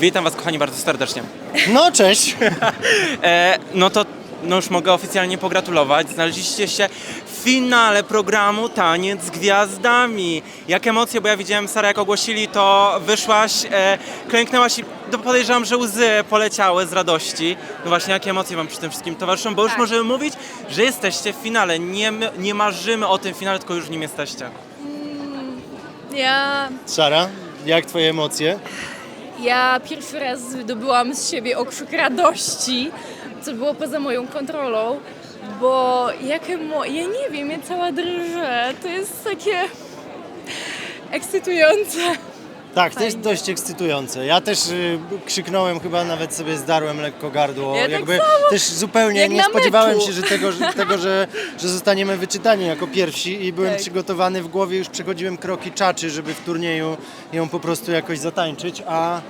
Witam Was, kochani, bardzo serdecznie. No cześć. E, no to no już mogę oficjalnie pogratulować. Znaleźliście się w finale programu Taniec z Gwiazdami. Jak emocje, bo ja widziałem, Sara, jak ogłosili, to wyszłaś, e, klęknęłaś i do- podejrzewam, że łzy poleciały z radości. No właśnie, jakie emocje Wam przy tym wszystkim towarzyszą? Bo już Tak. możemy mówić, że jesteście w finale. Nie, nie marzymy o tym finale, tylko już w nim jesteście. Ja, Sara, jak twoje emocje? Ja pierwszy raz wydobyłam z siebie okrzyk radości, co było poza moją kontrolą, bo jakie mo... ja nie wiem, ja cała drżę, to jest takie ekscytujące. Tak, to jest Fajnie. dość ekscytujące. Ja też y, krzyknąłem, chyba nawet sobie zdarłem lekko gardło. Ja tak Jakby samo. też zupełnie Jak nie na spodziewałem meczu. się, że tego, że, tego że, że zostaniemy wyczytani jako pierwsi i byłem Tak. przygotowany w głowie, już przechodziłem kroki czaczy, żeby w turnieju ją po prostu jakoś zatańczyć, a,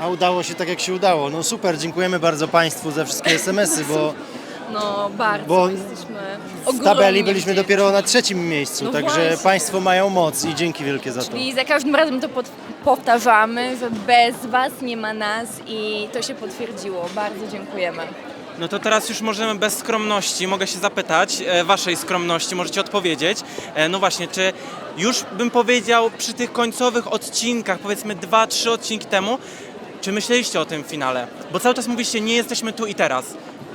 a udało się tak jak się udało. No super, dziękujemy bardzo Państwu za wszystkie SMS-y, bo No, bardzo Bo jesteśmy w tabeli byliśmy dopiero na trzecim miejscu, No także właśnie. Państwo mają moc i dzięki wielkie za to. I za każdym razem to pod, powtarzamy, że bez Was nie ma nas i to się potwierdziło. Bardzo dziękujemy. No to teraz już możemy bez skromności, mogę się zapytać, e, waszej skromności, możecie odpowiedzieć. E, no właśnie, czy już bym powiedział przy tych końcowych odcinkach, powiedzmy dwa, trzy odcinki temu, czy myśleliście o tym finale? Bo cały czas mówiliście, nie jesteśmy tu i teraz.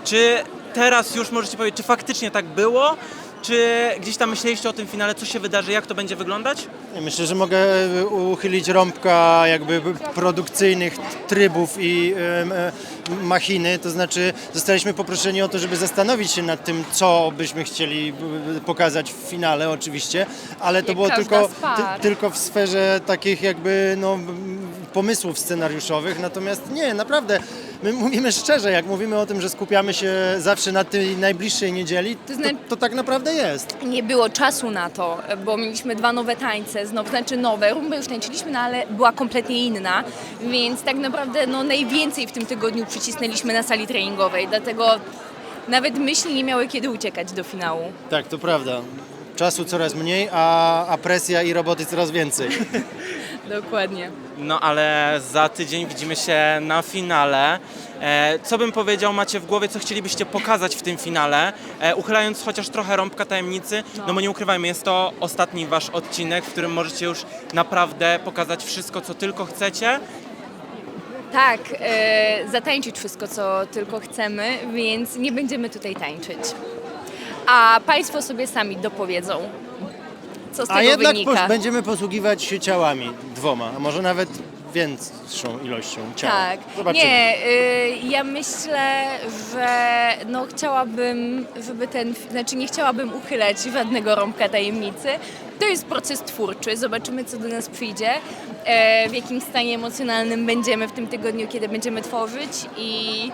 Czy teraz już możecie powiedzieć, czy faktycznie tak było? Czy gdzieś tam myśleliście o tym finale, co się wydarzy, jak to będzie wyglądać? Myślę, że mogę e, uchylić rąbka jakby produkcyjnych trybów i e, machiny, to znaczy zostaliśmy poproszeni o to, żeby zastanowić się nad tym, co byśmy chcieli e, pokazać w finale oczywiście, ale to Jak było tylko, ty, tylko w sferze takich jakby no, pomysłów scenariuszowych, natomiast nie, naprawdę, my mówimy szczerze, jak mówimy o tym, że skupiamy się zawsze na tej najbliższej niedzieli, to, znaczy- to tak naprawdę jest. Nie było czasu na to, bo mieliśmy dwa nowe tańce, znowu, znaczy nowe, rumbę już tańczyliśmy, no ale była kompletnie inna, więc tak naprawdę no, najwięcej w tym tygodniu przycisnęliśmy na sali treningowej, dlatego nawet myśli nie miały kiedy uciekać do finału. Tak, to prawda. Czasu coraz mniej, a, a presja i roboty coraz więcej. Dokładnie. No ale za tydzień widzimy się na finale. E, co bym powiedział, macie w głowie, co chcielibyście pokazać w tym finale, e, uchylając chociaż trochę rąbka tajemnicy, no. bo nie ukrywajmy, jest to ostatni wasz odcinek, w którym możecie już naprawdę pokazać wszystko, co tylko chcecie. Tak, e, zatańczyć wszystko, co tylko chcemy, więc nie będziemy tutaj tańczyć. A Państwo sobie sami dopowiedzą, co z tego A jednak wynika. pos- będziemy posługiwać się ciałami dwoma, a może nawet większą ilością ciał. Tak. Zobaczymy. Nie, y, ja myślę, że no chciałabym, żeby ten, znaczy nie chciałabym uchylać żadnego rąbka tajemnicy. To jest proces twórczy, zobaczymy co do nas przyjdzie, e, w jakim stanie emocjonalnym będziemy w tym tygodniu, kiedy będziemy tworzyć i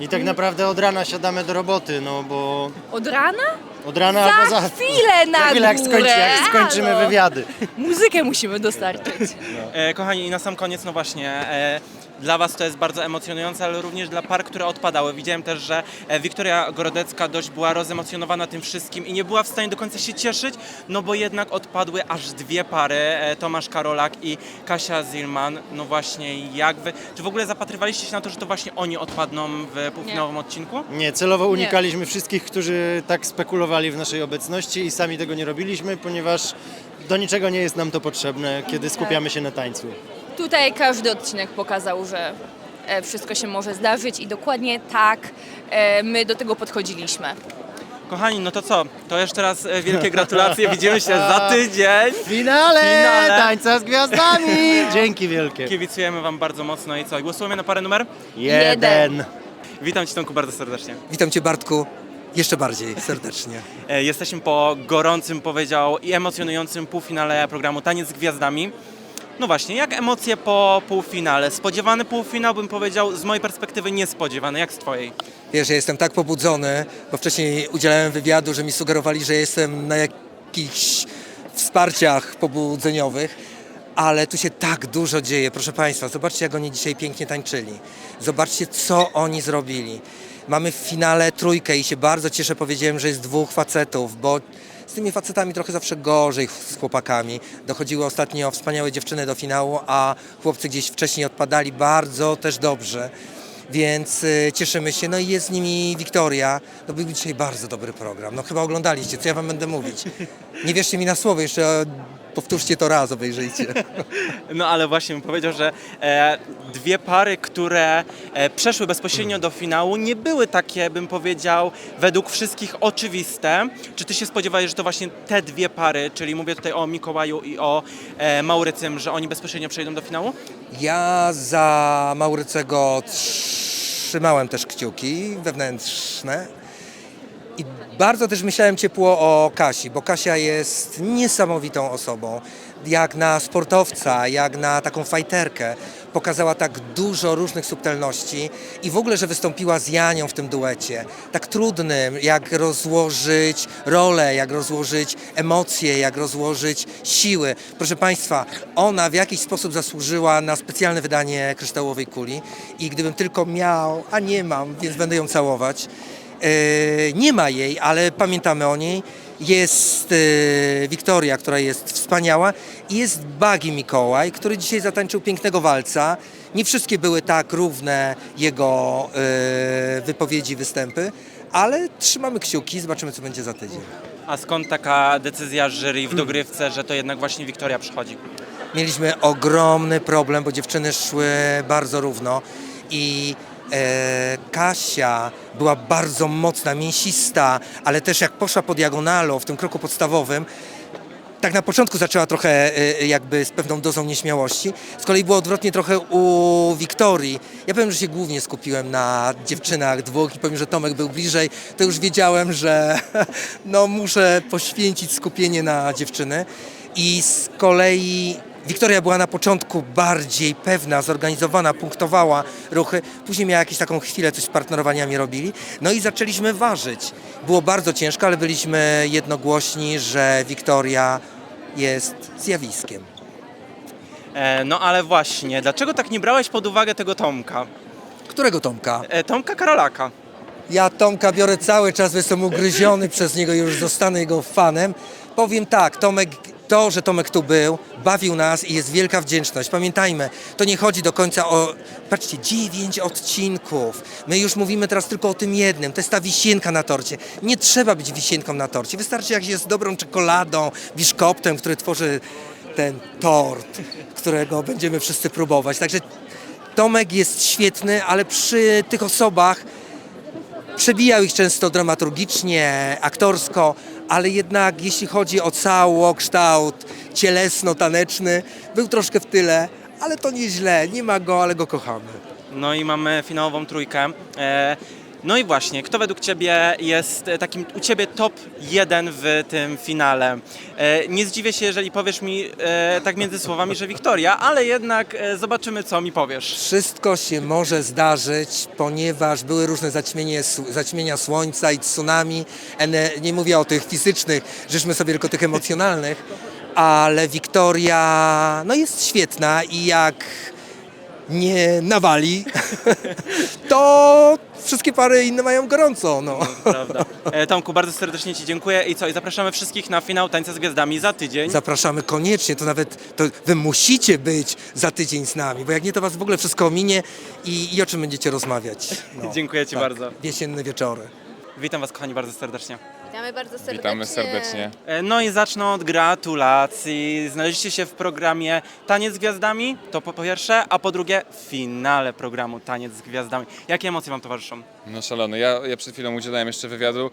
I tak naprawdę od rana siadamy do roboty, no bo od rana od rana Za albo za chwilę na chwilę, jak, górę, skończy, jak skończymy halo. wywiady. muzykę musimy dostarczyć. E, kochani, i na sam koniec, no właśnie, e, dla Was to jest bardzo emocjonujące, ale również dla par, które odpadały. Widziałem też, że e, Wiktoria Gorodecka dość była rozemocjonowana tym wszystkim i nie była w stanie do końca się cieszyć, no bo jednak odpadły aż dwie pary, e, Tomasz Karolak i Kasia Zilman. No właśnie, jak Wy, czy w ogóle zapatrywaliście się na to, że to właśnie oni odpadną w półfinałowym odcinku? Nie, celowo unikaliśmy wszystkich, którzy tak spekulowali w naszej obecności i sami tego nie robiliśmy, ponieważ do niczego nie jest nam to potrzebne, kiedy skupiamy się na tańcu. Tutaj każdy odcinek pokazał, że e, wszystko się może zdarzyć i dokładnie tak e, my do tego podchodziliśmy. Kochani, no to co? To jeszcze raz e, wielkie gratulacje, widzimy się za tydzień. Finale, Finale. tańca z gwiazdami! Dzięki wielkie. Kibicujemy Wam bardzo mocno i co? Głosujemy na parę numer? Jeden. Witam Cię Tomku bardzo serdecznie. Witam Cię Bartku jeszcze bardziej serdecznie. E, Jesteśmy po gorącym, powiedział, i emocjonującym półfinale programu Taniec z Gwiazdami. No właśnie, jak emocje po półfinale? Spodziewany półfinał, bym powiedział, z mojej perspektywy niespodziewany. Jak z Twojej? Wiesz, ja jestem tak pobudzony, bo wcześniej udzielałem wywiadu, że mi sugerowali, że jestem na jakichś wsparciach pobudzeniowych, ale tu się tak dużo dzieje. Proszę Państwa, zobaczcie, jak oni dzisiaj pięknie tańczyli. Zobaczcie, co oni zrobili. Mamy w finale trójkę i się bardzo cieszę, powiedziałem, że jest dwóch facetów, bo Z tymi facetami trochę zawsze gorzej z chłopakami. Dochodziły ostatnio wspaniałe dziewczyny do finału, a chłopcy gdzieś wcześniej odpadali bardzo też dobrze. Więc y, cieszymy się. No i jest z nimi Wiktoria. No był dzisiaj bardzo dobry program. No chyba oglądaliście, co ja wam będę mówić. Nie wierzcie mi na słowo, jeszcze powtórzcie to raz, obejrzyjcie. No ale właśnie powiedział, że e, dwie pary, które e, przeszły bezpośrednio do finału, nie były takie, bym powiedział, według wszystkich oczywiste. Czy ty się spodziewałeś, że to właśnie te dwie pary, czyli mówię tutaj o Mikołaju i o e, Maurycym, że oni bezpośrednio przejdą do finału? Ja za Maurycego trzymałem też kciuki wewnętrzne bardzo też myślałem ciepło o Kasi, bo Kasia jest niesamowitą osobą. Jak na sportowca, jak na taką fajterkę pokazała tak dużo różnych subtelności i w ogóle, że wystąpiła z Janią w tym duecie, tak trudnym, jak rozłożyć rolę, jak rozłożyć emocje, jak rozłożyć siły. Proszę Państwa, ona w jakiś sposób zasłużyła na specjalne wydanie Kryształowej Kuli i gdybym tylko miał, a nie mam, więc będę ją całować, nie ma jej, ale pamiętamy o niej. Jest e, Wiktoria, która jest wspaniała i jest Bagi Mikołaj, który dzisiaj zatańczył pięknego walca. Nie wszystkie były tak równe jego e, wypowiedzi, występy, ale trzymamy kciuki, zobaczymy co będzie za tydzień. A skąd taka decyzja jury w dogrywce, że to jednak właśnie Wiktoria przychodzi? Mieliśmy ogromny problem, bo dziewczyny szły bardzo równo i e, Kasia była bardzo mocna, mięsista, ale też jak poszła po diagonalu w tym kroku podstawowym, tak na początku zaczęła trochę e, jakby z pewną dozą nieśmiałości. Z kolei było odwrotnie trochę u Wiktorii. Ja powiem, że się głównie skupiłem na dziewczynach dwóch i powiem, że Tomek był bliżej, to już wiedziałem, że no muszę poświęcić skupienie na dziewczyny. I z kolei Wiktoria była na początku bardziej pewna, zorganizowana, punktowała ruchy. Później miała jakąś taką chwilę, coś z partnerowaniami robili. No i zaczęliśmy ważyć. Było bardzo ciężko, ale byliśmy jednogłośni, że Wiktoria jest zjawiskiem. E, no ale właśnie, dlaczego tak nie brałeś pod uwagę tego Tomka? Którego Tomka? E, Tomka Karolaka. Ja Tomka biorę cały czas, bo jestem ugryziony przez niego, już zostanę jego fanem. Powiem tak, Tomek, to, że Tomek tu był, bawił nas i jest wielka wdzięczność. Pamiętajmy, to nie chodzi do końca o, patrzcie, dziewięć odcinków. My już mówimy teraz tylko o tym jednym, to jest ta wisienka na torcie. Nie trzeba być wisienką na torcie, wystarczy jak jest dobrą czekoladą, biszkoptem, który tworzy ten tort, którego będziemy wszyscy próbować. Także Tomek jest świetny, ale przy tych osobach przebijał ich często dramaturgicznie, aktorsko, ale jednak jeśli chodzi o całokształt cielesno-taneczny, był troszkę w tyle, ale to nieźle, nie ma go, ale go kochamy. No i mamy finałową trójkę. E, no i właśnie, kto według Ciebie jest e, takim u Ciebie top jeden w tym finale? E, nie zdziwię się, jeżeli powiesz mi e, tak między słowami, że Wiktoria, ale jednak zobaczymy, co mi powiesz. Wszystko się może zdarzyć, ponieważ były różne zaćmienie, zaćmienia słońca i tsunami. Nie mówię o tych fizycznych, życzmy sobie tylko tych emocjonalnych, ale Wiktoria no jest świetna i jak nie nawali, to wszystkie pary inne mają gorąco. No. Prawda. E, Tomku, bardzo serdecznie Ci dziękuję i co? I zapraszamy wszystkich na finał Tańca z Gwiazdami za tydzień. Zapraszamy koniecznie, to nawet to wy musicie być za tydzień z nami, bo jak nie, to was w ogóle wszystko ominie i, i o czym będziecie rozmawiać. No, Dziękuję Ci bardzo. Jesienne wieczory. Witam Was, kochani, bardzo serdecznie. Witamy bardzo serdecznie. Witamy serdecznie. E, No i zacznę od gratulacji. Znaleźliście się w programie Taniec z Gwiazdami, to po pierwsze, a po drugie w finale programu Taniec z Gwiazdami. Jakie emocje Wam towarzyszą? No szalony. Ja, ja przed chwilą udzielałem jeszcze wywiadu.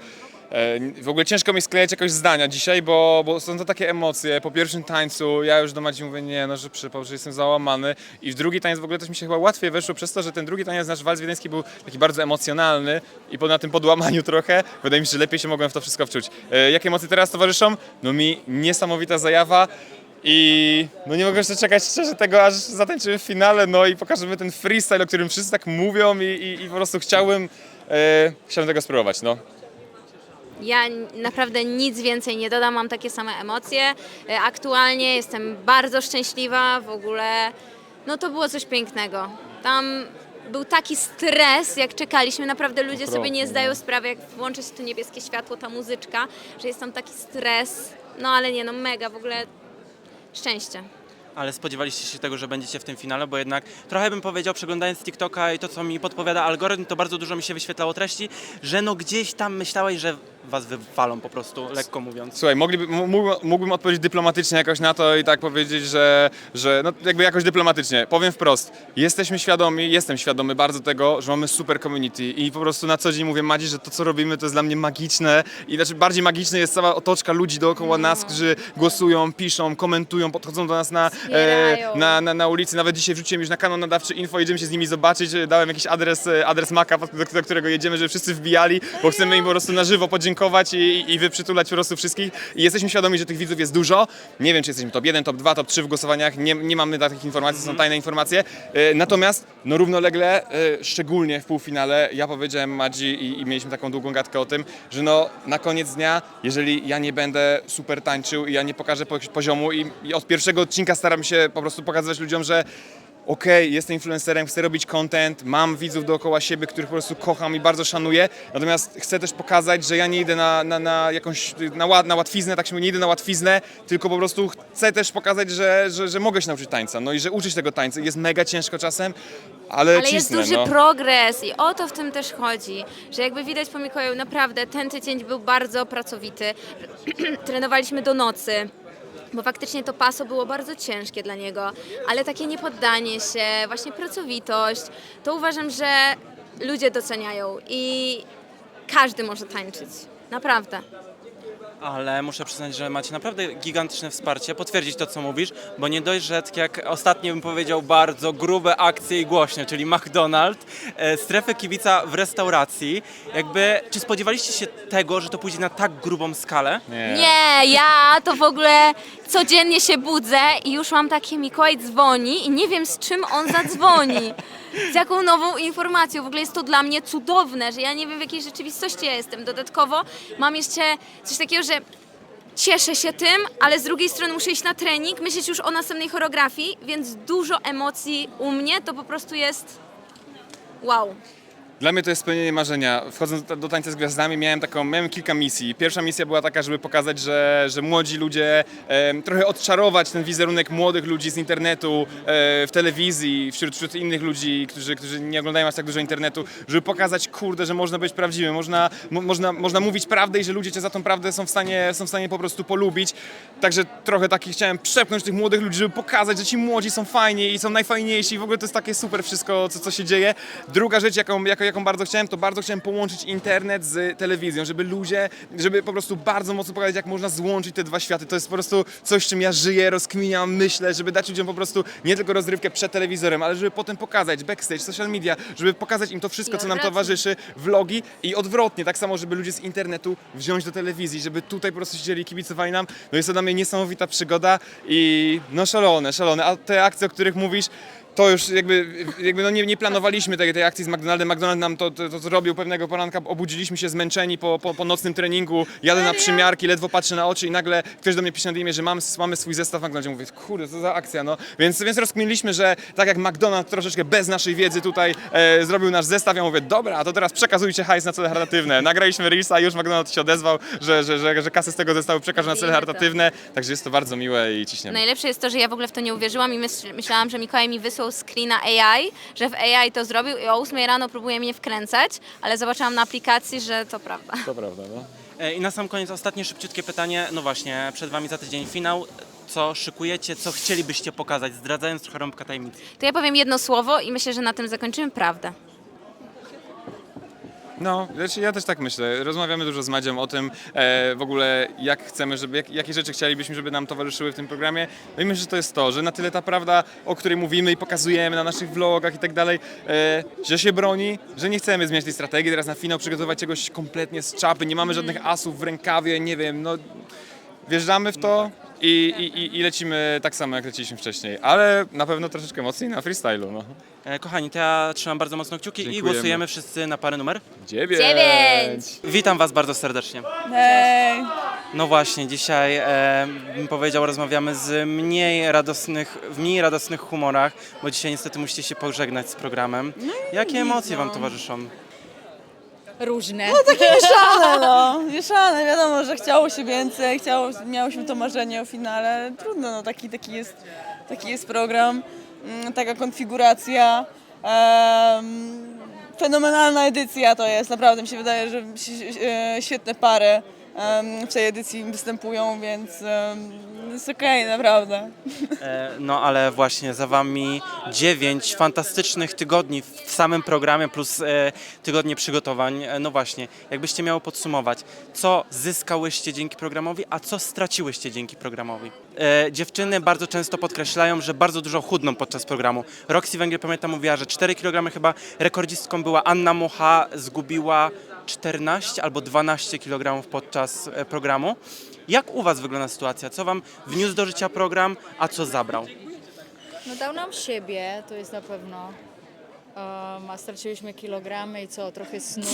E, W ogóle ciężko mi sklejać jakoś zdania dzisiaj, bo, bo są to takie emocje. Po pierwszym tańcu ja już do Madzi mówię, nie no, że przypał, że jestem załamany. I w drugi taniec w ogóle też mi się chyba łatwiej weszło przez to, że ten drugi taniec, nasz walc wiedeński był taki bardzo emocjonalny i po na tym podłamaniu trochę, wydaje mi się, że lepiej się mogłem w to wszystko wczuć. E, Jakie emocje teraz towarzyszą? No mi niesamowita zajawa. I no nie mogę jeszcze czekać szczerze tego, aż zatańczymy w finale, no i pokażemy ten freestyle, o którym wszyscy tak mówią i, i, i po prostu chciałbym, e, chciałbym tego spróbować, no. Ja naprawdę nic więcej nie dodam, mam takie same emocje. E, Aktualnie jestem bardzo szczęśliwa, w ogóle no to było coś pięknego. Tam był taki stres, jak czekaliśmy. Naprawdę ludzie sobie nie no. zdają sprawy, jak włączy się to niebieskie światło, ta muzyczka, że jest tam taki stres. No ale nie, no mega, w ogóle szczęście. Ale spodziewaliście się tego, że będziecie w tym finale, bo jednak trochę bym powiedział, przeglądając TikToka i to, co mi podpowiada algorytm, to bardzo dużo mi się wyświetlało treści, że no gdzieś tam myślałeś, że was wywalą po prostu, lekko mówiąc. Słuchaj, mogliby, mógłbym, mógłbym odpowiedzieć dyplomatycznie jakoś na to i tak powiedzieć, że, że no jakby jakoś dyplomatycznie. Powiem wprost, jesteśmy świadomi, jestem świadomy bardzo tego, że mamy super community i po prostu na co dzień mówię Madzi, że to co robimy to jest dla mnie magiczne i znaczy bardziej magiczne jest cała otoczka ludzi dookoła nas, którzy głosują, piszą, komentują, podchodzą do nas na, Wspierają. na, na, na ulicy. Nawet dzisiaj wrzuciłem już na kanał nadawczy info, jedziemy się z nimi zobaczyć, dałem jakiś adres, e, adres Maka, do, do którego jedziemy, żeby wszyscy wbijali, bo chcemy im po prostu na żywo podziękować i, i wyprzytulać po prostu wszystkich. I jesteśmy świadomi, że tych widzów jest dużo. Nie wiem, czy jesteśmy top 1, top 2, top 3 w głosowaniach. Nie, nie mamy takich informacji, są tajne informacje. E, Natomiast, no równolegle, e, szczególnie w półfinale, ja powiedziałem Madzi i, i mieliśmy taką długą gadkę o tym, że no na koniec dnia, jeżeli ja nie będę super tańczył i ja nie pokażę po- poziomu i, i od pierwszego odcinka staram się po prostu pokazywać ludziom, że okej, jestem influencerem, chcę robić content, mam widzów dookoła siebie, których po prostu kocham i bardzo szanuję, natomiast chcę też pokazać, że ja nie idę na, na, na jakąś, na, łat, na łatwiznę, tak się mówi, nie idę na łatwiznę, tylko po prostu chcę też pokazać, że, że, że mogę się nauczyć tańca, no i że uczyć tego tańca jest mega ciężko czasem, ale, Ale jest cisnę, duży no. progres i o to w tym też chodzi, że jakby widać po Mikołaju, naprawdę ten tydzień był bardzo pracowity. Trenowaliśmy do nocy. Bo faktycznie to paso było bardzo ciężkie dla niego, ale takie niepoddanie się, właśnie pracowitość, to uważam, że ludzie doceniają i każdy może tańczyć. Naprawdę. Ale muszę przyznać, że macie naprawdę gigantyczne wsparcie, potwierdzić to, co mówisz, bo nie dość, że tak jak ostatnio bym powiedział, bardzo grube akcje i głośne, czyli McDonald's, e, strefy kibica w restauracji. Jakby, czy spodziewaliście się tego, że to pójdzie na tak grubą skalę? Nie. Nie, ja to w ogóle codziennie się budzę i już mam takie Mikołaj dzwoni i nie wiem z czym on zadzwoni. Z jaką nową informacją. W ogóle jest to dla mnie cudowne, że ja nie wiem w jakiej rzeczywistości ja jestem. Dodatkowo mam jeszcze coś takiego, że cieszę się tym, ale z drugiej strony muszę iść na trening, myśleć już o następnej choreografii, więc dużo emocji u mnie to po prostu jest wow. Dla mnie to jest spełnienie marzenia. Wchodząc do- tańca z gwiazdami miałem taką, miałem kilka misji. Pierwsza misja była taka, żeby pokazać, że, że młodzi ludzie, em, trochę odczarować ten wizerunek młodych ludzi z internetu, e, w telewizji, wśród, wśród innych ludzi, którzy, którzy nie oglądają aż tak dużo internetu, żeby pokazać, kurde, że można być prawdziwym, można, mo, można, można mówić prawdę i że ludzie cię za tą prawdę są w stanie, są w stanie po prostu polubić. Także trochę taki chciałem przepchnąć tych młodych ludzi, żeby pokazać, że ci młodzi są fajni i są najfajniejsi i w ogóle to jest takie super wszystko, co, co się dzieje. Druga rzecz, jaką, jaką, jaką bardzo chciałem, to bardzo chciałem połączyć internet z telewizją, żeby ludzie, żeby po prostu bardzo mocno pokazać, jak można złączyć te dwa światy. To jest po prostu coś, czym ja żyję, rozkminiam, myślę, żeby dać ludziom po prostu nie tylko rozrywkę przed telewizorem, ale żeby potem pokazać backstage, social media, żeby pokazać im to wszystko, co nam towarzyszy, vlogi i odwrotnie, tak samo, żeby ludzie z internetu wziąć do telewizji, żeby tutaj po prostu siedzieli kibicowali nam. No jest to dla mnie niesamowita przygoda i no szalone, szalone. A te akcje, o których mówisz, to już jakby, jakby no nie, nie planowaliśmy tej, tej akcji z McDonaldem. McDonald nam to, to, to zrobił pewnego poranka, obudziliśmy się zmęczeni po, po, po nocnym treningu, jadę na przymiarki, ledwo patrzę na oczy i nagle ktoś do mnie pisze na imię, że mamy, mamy swój zestaw w McDonaldzie. Mówię, kurde, co za akcja, no. Więc, więc rozkminiliśmy, że tak jak McDonald troszeczkę bez naszej wiedzy tutaj e, zrobił nasz zestaw, ja mówię, dobra, to teraz przekazujcie hajs na cele charytatywne. Nagraliśmy Reelsa już McDonald się odezwał, że, że, że, że kasę z tego zestawu przekaże na cele charytatywne, także jest to bardzo miłe i ciśniemy. Najlepsze jest to, że ja w ogóle w to nie uwierzyłam i myśl, myślałam, że Mikołaj mi wysłał screena AI, że w AI to zrobił i o 8 rano próbuje mnie wkręcać, ale zobaczyłam na aplikacji, że to prawda. To prawda, no. E, I na sam koniec ostatnie szybciutkie pytanie, no właśnie, przed wami za tydzień finał. Co szykujecie, co chcielibyście pokazać, zdradzając trochę rąbka tajemnicy? To ja powiem jedno słowo i myślę, że na tym zakończymy prawdę. No, znaczy ja też tak myślę. Rozmawiamy dużo z Madzią o tym e, w ogóle, jak chcemy, żeby, jak, jakie rzeczy chcielibyśmy, żeby nam towarzyszyły w tym programie. No i myślę, że to jest to, że na tyle ta prawda, o której mówimy i pokazujemy na naszych vlogach i tak dalej, e, że się broni, że nie chcemy zmieniać tej strategii, teraz na finał przygotować czegoś kompletnie z czapy, nie mamy żadnych asów w rękawie, nie wiem, no wjeżdżamy w to i, i, i- lecimy tak samo, jak leciliśmy wcześniej, ale na pewno troszeczkę mocniej na freestylu, no. E, Kochani, to ja trzymam bardzo mocno kciuki i Dziękujemy. głosujemy wszyscy na parę numer. Dziewięć! Dziewięć! Witam was bardzo serdecznie. Hej! No właśnie, dzisiaj e, bym powiedział, rozmawiamy z mniej radosnych, w mniej radosnych humorach, bo dzisiaj niestety musicie się pożegnać z programem. Jakie emocje Wam towarzyszą? Różne. Mieszane, no. Mieszane. Wiadomo, że chciało się więcej, chciało, miałyśmy to marzenie o finale. Trudno, no taki, taki, jest, taki jest program, mm, taka konfiguracja. Em, fenomenalna edycja to jest, naprawdę mi się wydaje, że e, świetne pary w tej edycji występują, więc jest okej, naprawdę. E, no ale właśnie za Wami dziewięć fantastycznych tygodni w samym programie plus e, tygodnie przygotowań. E, no właśnie, jakbyście miało podsumować, co zyskałyście dzięki programowi, a co straciłyście dzięki programowi? Dziewczyny bardzo często podkreślają, że bardzo dużo chudną podczas programu. Roxy Węgiel, pamiętam, mówiła, że 4 kg chyba rekordzistką była Anna Mucha, zgubiła 14 albo 12 kg podczas e, programu. Jak u Was wygląda sytuacja? Co Wam wniósł do życia program, a co zabrał? No dał nam siebie, to jest na pewno. Um, a straciłyśmy kilogramy i co, trochę snu.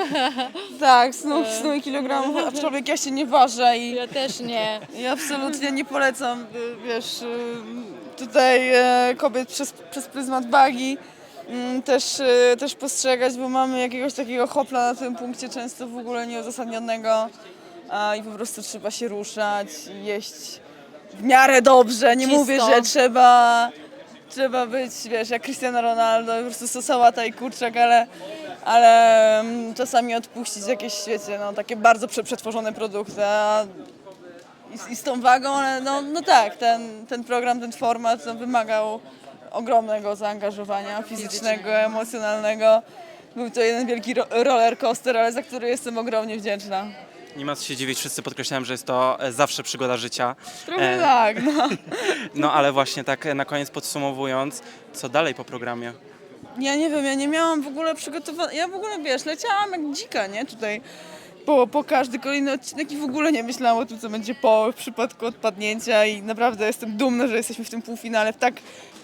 Tak, snu, snu i kilogramów, aczkolwiek ja się nie ważę i Ja też nie. I absolutnie nie polecam, y, wiesz, y, tutaj e, kobiet przez, przez pryzmat bagi też, y, też postrzegać, bo mamy jakiegoś takiego hopla na tym punkcie, często w ogóle nieuzasadnionego i po prostu trzeba się ruszać, jeść w miarę dobrze, nie mówię, że trzeba, trzeba być, wiesz, jak Cristiano Ronaldo, po prostu sałata i kurczak, ale, ale mm, czasami odpuścić jakieś, wiecie, no takie bardzo prze- przetworzone produkty, i, z- i z tą wagą, ale no, no tak, ten, ten program, ten format no, wymagał ogromnego zaangażowania fizycznego, emocjonalnego. Był to jeden wielki ro roller coaster, ale za który jestem ogromnie wdzięczna. Nie ma co się dziwić, wszyscy podkreślałem, że jest to e, zawsze przygoda życia. Trochę E, tak, no. No ale właśnie tak e, na koniec podsumowując, co dalej po programie? Ja nie wiem, ja nie miałam w ogóle przygotowania. Ja w ogóle wiesz, leciałam jak dzika, nie? Tutaj po, po każdy kolejny odcinek i w ogóle nie myślałam o tym, co będzie po w przypadku odpadnięcia i naprawdę jestem dumna, że jesteśmy w tym półfinale w tak,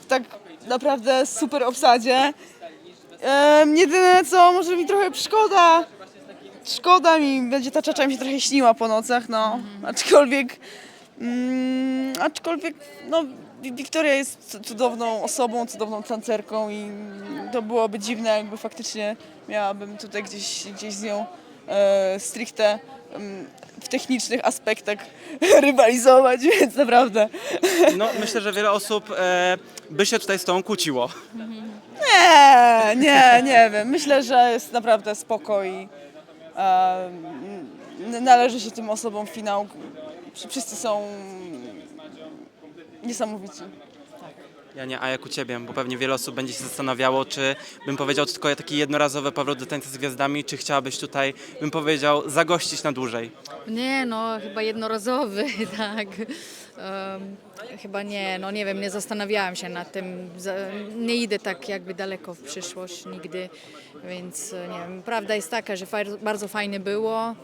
tak naprawdę super obsadzie. Ehm, jedyne co może mi trochę szkoda, szkoda mi, będzie ta czacza mi się trochę śniła po nocach, no. Aczkolwiek, mm, aczkolwiek, no, Wi- Wiktoria jest cu- cudowną osobą, cudowną tancerką i to byłoby dziwne, jakby faktycznie miałabym tutaj gdzieś, gdzieś z nią stricte em, w technicznych aspektach rywalizować, więc naprawdę No myślę, że wiele osób e, by się tutaj z tą kłóciło. nie, nie, nie wiem. Myślę, że jest naprawdę spoko i e, należy się tym osobom finał. Wszyscy są niesamowici. Ja nie, a jak u Ciebie? Bo pewnie wiele osób będzie się zastanawiało, czy bym powiedział to tylko taki jednorazowy powrót do tańca z gwiazdami, czy chciałabyś tutaj, bym powiedział, zagościć na dłużej? Nie, no chyba jednorazowy, tak. Em, chyba nie, no nie wiem, nie zastanawiałam się nad tym. Nie idę tak jakby daleko w przyszłość nigdy, więc e, nie wiem. Prawda jest taka, że bardzo fajnie było. em,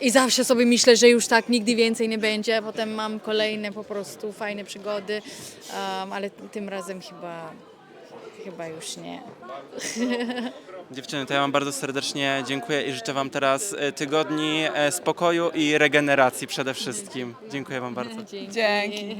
I zawsze sobie myślę, że już tak nigdy więcej nie będzie. Potem mam kolejne po prostu fajne przygody, em, ale tym razem chyba, chyba już nie. Dziewczyny, to ja Wam bardzo serdecznie dziękuję i życzę Wam teraz e, tygodni e, spokoju i regeneracji przede wszystkim. Dziękuję Wam bardzo. Dzięki.